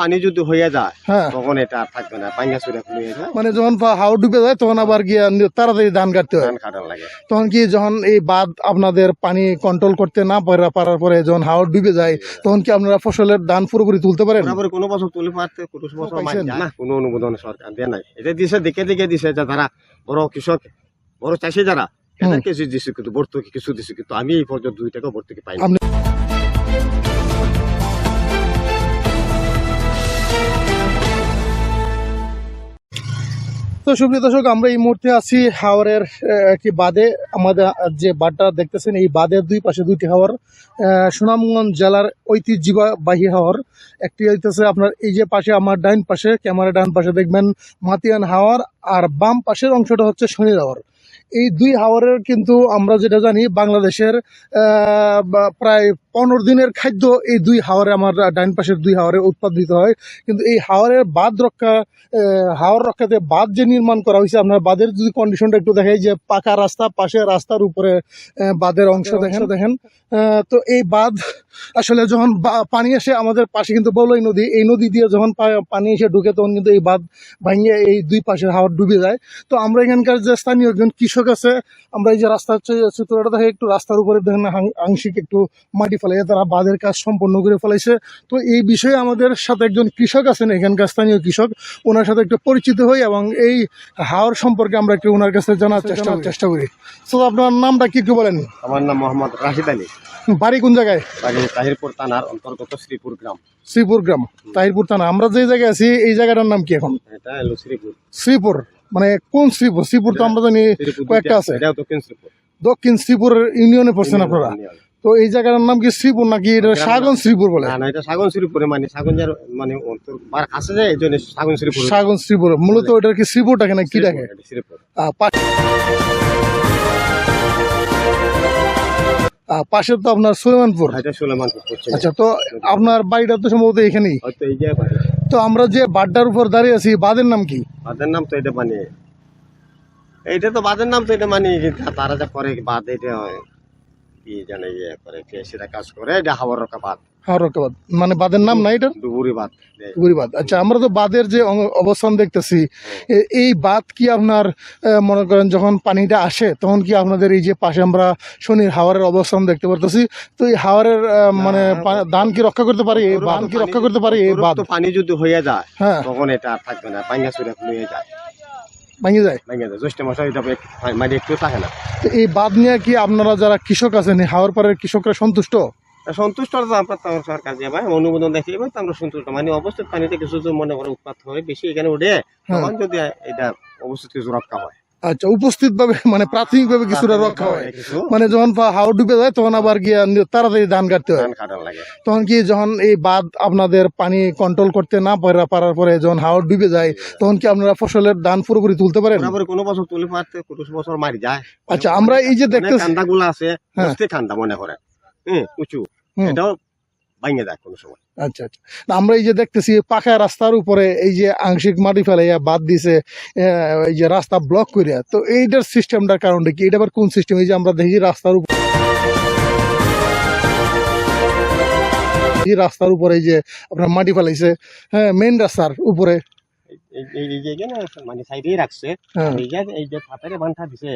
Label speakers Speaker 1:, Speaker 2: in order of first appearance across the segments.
Speaker 1: পানি যদি হয়ে যায় তখন এটা আর থাকবে না পাঙ্গা চুরে খুলে এটা
Speaker 2: মানে যখন হাওড় ডুবে যায় তখন আবার গিয়ে তাড়াতাড়ি ধান কাটতে হয়।
Speaker 1: ধান লাগে।
Speaker 2: তখন কি যখন এই বাদ আপনাদের পানি কন্ট্রোল করতে না পারা পারার পরে যখন হাওড় ডুবে যায় তখন কি আপনারা ফসলের ধান পুরোপুরি তুলতে পারেন?
Speaker 1: তারপরে কোনো বছর তুলে পারতে কোনো বছর না কোনো অনুমোদন সরকার দেয় নাই। এটা দিছে দেখে দেখে দিছে যে যারা বড় কৃষক বড় চাষি যারা এদেরকে কিছু দিছে কিন্তু ভর্তুকি কিছু দিছে কিন্তু আমি এই পর্যন্ত দুই টাকা ভর্তুকি পাইনি।
Speaker 2: তো সুপ্রিয় দর্শক আমরা এই মুহূর্তে আছি হাওরের একটি বাদে আমাদের যে বাঁধটা দেখতেছেন এই বাঁধের দুই পাশে দুইটি আহ, সুনামগঞ্জ জেলার ঐতিহ্যবাহী হাওর। একটি হইতেছে আপনার এই যে পাশে আমার ডাইন পাশে ক্যামেরা ডান পাশে দেখবেন মাতিয়ান হাওর। আর বাম পাশের অংশটা হচ্ছে শনির হাওর। এই দুই হাওরের কিন্তু আমরা যেটা জানি বাংলাদেশের প্রায় পনেরো দিনের খাদ্য এই দুই হাওরে আমার ডাইন পাশের দুই হাওরে উৎপাদিত হয়। কিন্তু এই হাওরের বাঁধ রক্ষা হাওর রক্ষাতে বাঁধ যে নির্মাণ করা হয়েছে আপনার বাঁধের যদি কন্ডিশনটা একটু দেখাই যে পাকা রাস্তা পাশে রাস্তার উপরে বাঁধের অংশ দেখেন। দেখেন। তো এই বাঁধ আসলে যখন পানি আসে আমাদের পাশে কিন্তু বলই নদী এই নদী দিয়ে যখন পানি এসে ঢুকে তখন কিন্তু এই বাঁধ ভাঙিয়ে এই দুই পাশের হাওর ডুবে যায়। তো আমরা এখানকার যে স্থানীয় একজন কৃষক আছে আমরা এই যে রাস্তার চে- চিত্রটা দেখে একটু রাস্তার উপরে দেখেন আংশিক একটু মাটি ফেলে তারা বাঁধের কাজ সম্পন্ন করে ফেলাইছে। তো এই বিষয়ে আমাদের সাথে একজন কৃষক আছেন এখানকার স্থানীয় কৃষক। ওনার সাথে একটু পরিচিত হই এবং এই হাওর সম্পর্কে আমরা একটু ওনার কাছে জানার চেষ্টা চেষ্টা করি। তো আপনার নামটা কি একটু বলেন?
Speaker 1: আমার নাম মোহাম্মদ রাশিদ আলী।
Speaker 2: বাড়ি কোন জায়গায়?
Speaker 1: বাড়ি তাহিরপুর থানার অন্তর্গত শ্রীপুর গ্রাম।
Speaker 2: শ্রীপুর গ্রাম তাহিরপুর থানা। আমরা যে জায়গায় আছি এই জায়গাটার নাম কি এখন?
Speaker 1: এটা হলো শ্রীপুর।
Speaker 2: শ্রীপুর মানে কোন শ্রীপুর? শ্রীপুর তো আমরা জানি কয়েকটা আছে।
Speaker 1: দক্ষিণ শ্রীপুর।
Speaker 2: দক্ষিণ শ্রীপুর ইউনিয়নে পড়ছেন আপনারা? তো এই জায়গার নাম কি শ্রীপুর নাকি এটা সাগন শ্রীপুর বলে?
Speaker 1: না এটা সাগন শ্রীপুরে মানে সাগন যার মানে বার কাছে যায় এই জন্য সাগন শ্রীপুর।
Speaker 2: সাগন শ্রীপুর। মূলত ওটার কি শ্রীপুর ডাকে না কি ডাকে?
Speaker 1: শ্রীপুর, এটা
Speaker 2: পাশে তো আপনার সুলেমানপুর।
Speaker 1: এটা সুলেমানপুর
Speaker 2: আচ্ছা তো আপনার বাড়িটা তো সম্ভবত এখানেই।
Speaker 1: হয়তো এই
Speaker 2: তো আমরা যে বাড্ডার উপর দাঁড়িয়ে আছি বাদের নাম কি?
Speaker 1: বাদের নাম তো এটা মানে এইটা তো বাদের নাম তো এটা মানে তারা যা করে বাদ এটা হয়, কি জানে ইয়ে করে সেটা কাজ করে এটা
Speaker 2: মানে বাদের নাম না
Speaker 1: ডুবুরি
Speaker 2: বাঁধ। আচ্ছা আমরা তো বাঁধের যে অবস্থান দেখতেছি এই বাঁধ কি আপনার মনে করেন যখন পানিটা আসে তখন কি আপনাদের এই যে পাশে আমরা শনির হাওয়ারের অবস্থান দেখতে পারতেছি? তো এই হাওয়ারের মানে ধান কি রক্ষা করতে পারি? এই বাঁধ কি রক্ষা করতে পারি? এই বাঁধ।
Speaker 1: পানি যদি হয়ে যায়
Speaker 2: হ্যাঁ।
Speaker 1: তখন এটা থাকবে না পাঙ্গা চুরে খুলে যায়।
Speaker 2: ভেঙে যায়?
Speaker 1: ভেঙে যায়। জ্যৈষ্ঠ মাসে এটা মানে একটু থাকে না।
Speaker 2: তো এই বাঁধ নিয়ে কি আপনারা যারা কৃষক আছেন হাওয়ার পাড়ের কৃষকরা সন্তুষ্ট?
Speaker 1: সন্তুষ্ট আমরা আমার সরকার অনুমোদন দেখি এবার আমরা সন্তুষ্ট। মানে অবস্থিত পানিতে কিছু মনে করে উৎপাত হয় বেশি এখানে উঠে
Speaker 2: হ্যাঁ।
Speaker 1: তখন যদি এটা অবস্থিত কিছু রক্ষা হয়।
Speaker 2: আচ্ছা উপস্থিত ভাবে মানে প্রাথমিক ভাবে কিছুটা রক্ষা হয়। মানে যখন হাওড় ডুবে যায় তখন আবার গিয়ে তাড়াতাড়ি ধান কাটতে হয়। তখন কি যখন এই বাদ আপনাদের পানি কন্ট্রোল করতে না পারা পারার পরে যখন হাওড় ডুবে যায় তখন কি আপনারা ফসলের ধান পুরোপুরি তুলতে পারেন?
Speaker 1: কোনো বছর তুলে পারতে কোনো বছর মারি যায়।
Speaker 2: আচ্ছা আমরা এই যে দেখতে
Speaker 1: কান্দা গুলা আছে
Speaker 2: হ্যাঁ।
Speaker 1: কান্দা মনে করে। উঁচু। এটাও ভাঙে যায় কোনো সময়।
Speaker 2: আচ্ছা আচ্ছা। আমরা এই যে দেখতেছি পাকা রাস্তার উপরে এই যে আংশিক মাটি ফেলে বাদ দিছে এই যে রাস্তা ব্লক করিয়া তো এইটার সিস্টেমটার কারণটা কি? এটা আবার কোন সিস্টেম এই যে আমরা দেখি রাস্তার উপর এই রাস্তার উপরে যে আপনার মাটি ফেলাইছে হ্যাঁ মেইন রাস্তার উপরে।
Speaker 1: এই- এই এই যে এখানে মানে সাইডেই রাখছে। এই যে এই বান্ধা দিছে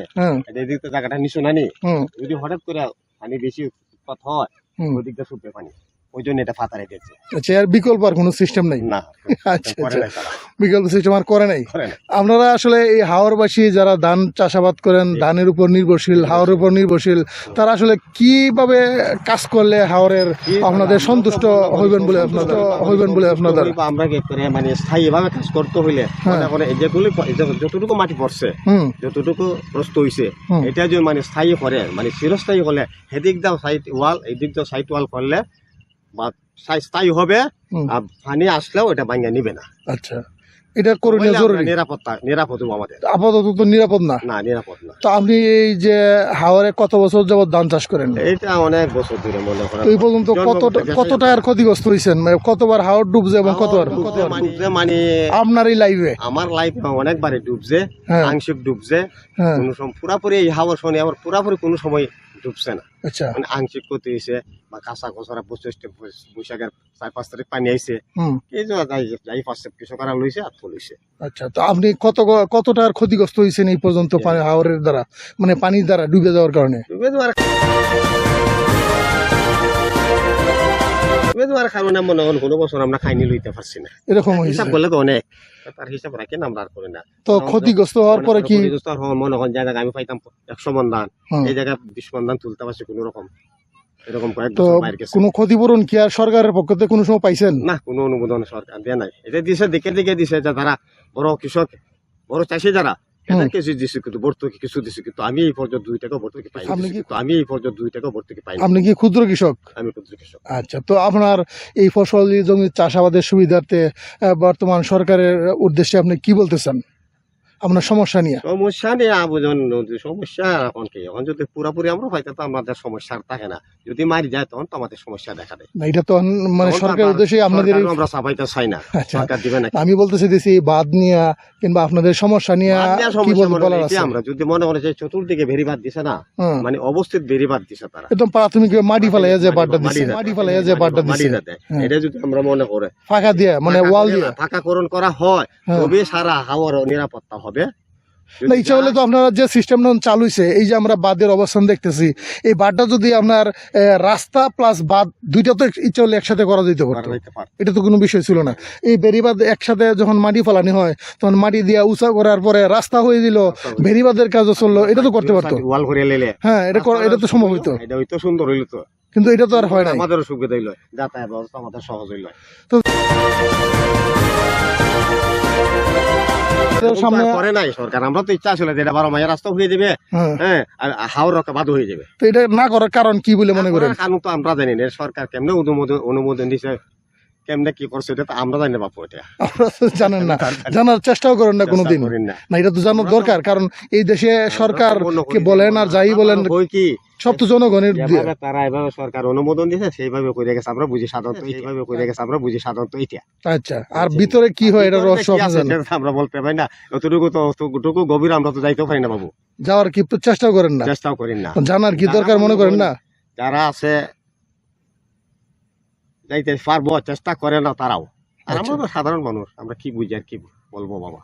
Speaker 1: এদিক তো জায়গাটা নিচু নানি যদি হঠাৎ করে পানি বেশি উৎপাত হয় শুকবে পানি। ওই জন্য এটা
Speaker 2: আচ্ছা আর বিকল্প আর কোনো সিস্টেম নেই?
Speaker 1: না
Speaker 2: আচ্ছা আচ্ছা। বিকল্প সিস্টেম আর করে নাই? আপনারা আসলে এই হাওরবাসী যারা ধান চাষাবাদ করেন ধানের উপর নির্ভরশীল হাওরের উপর নির্ভরশীল তারা আসলে কীভাবে কাজ করলে হাওরের আপনাদের সন্তুষ্ট হইবেন বলে আপনাদের হইবেন বলে আপনাদের?
Speaker 1: আমরা কি করে মানে স্থায়ী ভাবে কাজ করতে হইলে
Speaker 2: হ্যাঁ।
Speaker 1: মনে যেগুলি যতটুকু মাটি পড়ছে যতটুকু প্রস্ত হইছে
Speaker 2: হুম।
Speaker 1: এটা যদি মানে স্থায়ী করে মানে চিরস্থায়ী হলে সেদিক দাও সাইড ওয়াল এই দিক দাও সাইড ওয়াল করলে স্থায়ী- স্থায়ী হবে আর পানি আসলেও এটা ভাঙ্গা নিবে না।
Speaker 2: আচ্ছা। এটা করণীয় জরুরি?
Speaker 1: নিরাপত্তা নিরাপদ আমাদের।
Speaker 2: আপাতত তো নিরাপদ না?
Speaker 1: না নিরাপদ না।
Speaker 2: তো আপনি এই যে হাওরে কত বছর যাবত ধান চাষ করেন?
Speaker 1: এটা অনেক বছর ধরে মনে করেন।
Speaker 2: এই পর্যন্ত কত কত টাকার ক্ষতিগ্রস্ত হয়েছেন মানে কতবার হাওর ডুবছে এবং কতবার?
Speaker 1: ডুবছে মানে
Speaker 2: আপনার এই লাইভে
Speaker 1: আমার লাইফ অনেকবারে ডুবছে
Speaker 2: হ্যাঁ।
Speaker 1: আংশিক ডুবছে।
Speaker 2: হ্যাঁ।
Speaker 1: কোনো সময় পুরাপুরি এই হাওয়ার শনি আবার পুরাপুরি কোনো সময় ডুবছে না।
Speaker 2: আচ্ছা।
Speaker 1: মানে আংশিক ক্ষতি হয়েছে বা কাঁচা কচরা বৈশিষ্ট্য বৈশাখের চার পাঁচ তারিখ পানি আইছে। এই যে যাই পাঁচশো কৃষকরা লইছে আর লইছে
Speaker 2: আচ্ছা তো আপনি কত কতটার ক্ষতিগ্রস্ত হয়েছেন এই পর্যন্ত হাওরের দ্বারা? মানে পানির দ্বারা ডুবে যাওয়ার কারণে?
Speaker 1: ডুবে যাওয়ার ডুবে যাওয়ার কারণে মনে হন কোনো বছর আমরা খাইনি লইতে পারছি না।
Speaker 2: এরকম
Speaker 1: হিসাব করলে তো অনেক। তার হিসাব রাখি আমরা আর করি না।
Speaker 2: তো ক্ষতিগ্রস্ত হওয়ার পরে কি
Speaker 1: ক্ষতিগ্রস্ত হওয়ার মনে হন জায়গা আমি পাইতাম একশো মন ধান এই জায়গায় বিশ মন ধান তুলতে পারছি কোনো রকম। এরকম কয়েক
Speaker 2: তো
Speaker 1: বছর বাইরে গেছে।
Speaker 2: কোনো ক্ষতিপূরণ কি আর সরকারের পক্ষ থেকে কোনো সময় পাইছেন?
Speaker 1: না কোনো অনুমোদন সরকার দেয় নাই। এটা দিছে দিকে দিকে দিছে যে তারা বড় কৃষক বড় চাষি যারা দিছে কিন্তু ভর্তুকি কিছু দিছে কিন্তু আমি এই পর্যন্ত দুই টাকা ভর্তুকি পাইনি
Speaker 2: আপনি কি-
Speaker 1: কিন্তু আমি এই পর্যন্ত দুই টাকা ভর্তুকি পাইনি
Speaker 2: আপনি কি ক্ষুদ্র কৃষক
Speaker 1: আমি ক্ষুদ্র কৃষক
Speaker 2: আচ্ছা তো আপনার এই ফসল জমি চাষাবাদের সুবিধার্থে বর্তমান সরকারের উদ্দেশ্যে আপনি কি বলতেছেন? চান আপনার সমস্যা নিয়ে।
Speaker 1: সমস্যা আবেদন সমস্যা এখন কি? এখন যদি পুরাপুরি আমরা পাইতে তো আমাদের সমস্যা থাকে না। যদি মারি যায় তখন তো আমাদের সমস্যা দেখা দেয়।
Speaker 2: না, এটা তো মানে সরকারের উদ্দেশ্যে আপনাদের
Speaker 1: আমরা চাপাইতে চাই না।
Speaker 2: আচ্ছা।
Speaker 1: সরকার দিবে না
Speaker 2: আমি বলতে চাইতেছি বাদ নিয়ে কিংবা আপনাদের সমস্যা নিয়ে কি বলার আছে?
Speaker 1: আমরা যদি মনে করে যে চতুর্দিকে বেরিবাদ দিছে না। মানে অবস্থিত বেরিবাদ দিছে তারা।
Speaker 2: একদম প্রাথমিক মাটি ফেলাইয়া যে বাড্ডা
Speaker 1: মাটি
Speaker 2: দিচ্ছে মাটি ফেলাইয়া যে দিচ্ছে হ্যাঁ।
Speaker 1: এটা যদি আমরা মনে করে।
Speaker 2: ফাঁকা দিয়ে মানে ওয়াল দিয়ে।
Speaker 1: ফাঁকাকরণ করা হয়
Speaker 2: হ্যাঁ।
Speaker 1: তবে সারা হাওয়ার নিরাপত্তা হবে।
Speaker 2: না ইচ্ছা হলে তো আপনারা যে সিস্টেম চালু হয়েছে এই যে আমরা বাদের অবস্থান দেখতেছি এই বাদটা যদি আপনার রাস্তা প্লাস বাদ দুইটা তো ইচ্ছা হলে একসাথে করা যেতে পারতো। এটা তো কোনো বিষয় ছিল না। এই বেরিবাদ একসাথে যখন মাটি ফেলানি হয় তখন মাটি দিয়ে উঁচা করার পরে রাস্তা হয়ে দিল বেরিবাদের কাজও চলল এটা তো করতে পারতো।
Speaker 1: ওয়াল করে
Speaker 2: হ্যাঁ এটা এটা তো সম্ভব হইতো।
Speaker 1: এটা হইতো সুন্দর হইল তো।
Speaker 2: কিন্তু এটা তো আর হয়
Speaker 1: আমাদেরও সুবিধা হইল যাতায়াত ব্যবস্থা আমাদের সহজ হইল।
Speaker 2: তো সামনে
Speaker 1: সামনে করে নাই সরকার। আমরা তো ইচ্ছা ছিল যে এটা বারো মাসে রাস্তা হয়ে যাবে
Speaker 2: হ্যাঁ।
Speaker 1: হ্যাঁ আর হাওর রক্ষা বাদ হয়ে যাবে।
Speaker 2: তো এটা না করার কারণ কি বলে মনে করেন?
Speaker 1: কারণ তো আমরা জানি না। সরকার কেমনে অনুমোদন অনুমোদন দিছে? কেমনে কি করছে এটা তো আমরা জানি না বাপু এটা।
Speaker 2: জানেন না। জানার চেষ্টাও করেন না কোনোদিন
Speaker 1: না।
Speaker 2: এটা তো জানার দরকার কারণ এই দেশে সরকার কে বলেন আর যাই বলেন
Speaker 1: বই কি?
Speaker 2: সব তো জনগণের
Speaker 1: তারা এভাবে সরকার অনুমোদন দিছে সেইভাবে করে গেছে। আমরা বুঝি সাধারণত এইভাবে করে গেছে আমরা বুঝি সাধারণত এটা
Speaker 2: আচ্ছা আর ভিতরে কি হয় এটা রহস্য
Speaker 1: আমরা বলতে পারি না। অতটুকু তো অতটুকু গভীর আমরা তো যাইতেও পারি না বাবু।
Speaker 2: যাওয়ার কি চেষ্টাও করেন না?
Speaker 1: চেষ্টাও করি না।
Speaker 2: জানার কি দরকার মনে করেন না?
Speaker 1: যারা আছে যাইতে পারব চেষ্টা করে না তারাও। আর আমরা সাধারণ মানুষ আমরা কি বুঝি আর কি বলব বাবা?